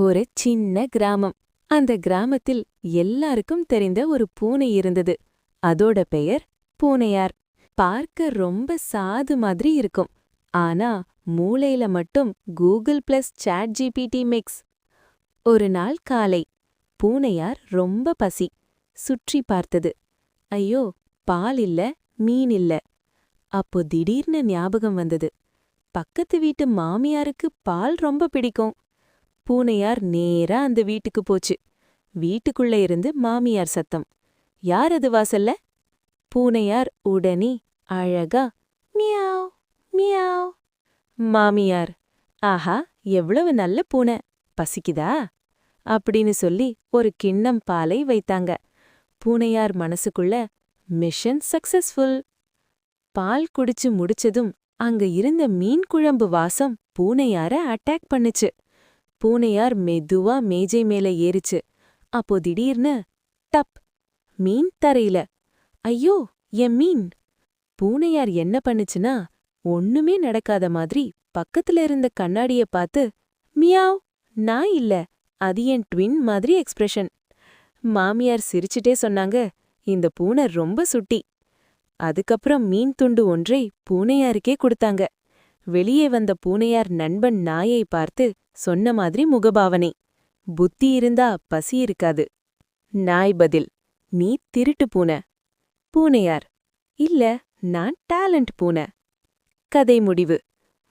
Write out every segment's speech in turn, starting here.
ஒரு சின்ன கிராமம். அந்த கிராமத்தில் எல்லாருக்கும் தெரிந்த ஒரு பூனை இருந்தது. அதோட பெயர் பூனையார். பார்க்க ரொம்ப சாது மாதிரி இருக்கும். ஆனா மூளையில மட்டும் Google plus chat GPT mix. ஒரு நாள் காலை பூனையார் ரொம்ப பசி. சுற்றி பார்த்தது. ஐயோ பால் இல்ல மீன் இல்ல. அப்போ திடீர்னு ஞாபகம் வந்தது. பக்கத்து வீட்டு மாமியாருக்கு பால் ரொம்ப பிடிக்கும். பூனையார் நேரா அந்த வீட்டுக்கு போச்சு. வீட்டுக்குள்ள இருந்து மாமியார் சத்தம். யார் அது வாசல்ல? பூனையார் உடனே அழகா மியாவ் மியாவ். மாமியார் ஆஹா எவ்வளவு நல்ல பூனை பசிக்குதா? அப்படின்னு சொல்லி ஒரு கிண்ணம் பாலை வைத்தாங்க. பூனையார் மனசுக்குள்ள மிஷன் சக்சஸ்ஃபுல். பால் குடிச்சு முடிச்சதும் அங்க இருந்த மீன் குழம்பு வாசம் பூனையார அட்டாக் பண்ணுச்சு. பூனையார் மெதுவா மேஜை மேல ஏறிச்சு. அப்போ திடீர்னு டப்! மீன் தரையில. ஐயோ என் மீன்! பூனையார் என்ன பண்ணுச்சுன்னா ஒண்ணுமே நடக்காத மாதிரி பக்கத்துல இருந்த கண்ணாடிய பார்த்து மியாவ் நான் இல்ல. அது என் ட்வின் மாதிரி எக்ஸ்பிரஷன். மாமியார் சிரிச்சிட்டே சொன்னாங்க இந்த பூனை ரொம்ப சுட்டி. அதுக்கப்புறம் மீன் துண்டு ஒன்றை பூனையாருக்கே கொடுத்தாங்க. வெளியே வந்த பூனையார் நண்பன் நாயை பார்த்து சொன்ன மாதிரி முகபாவனை. புத்தி இருந்தா பசி இருக்காது. நாய் பதில் நீ திருட்டு பூனை. பூனையார் இல்ல நான் டேலண்ட் பூனை. கதை முடிவு.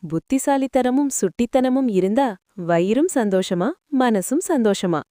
புத்திசாலித்தனமும் சுட்டித்தனமும் இருந்தா வயிறும் சந்தோஷமா மனசும் சந்தோஷமா?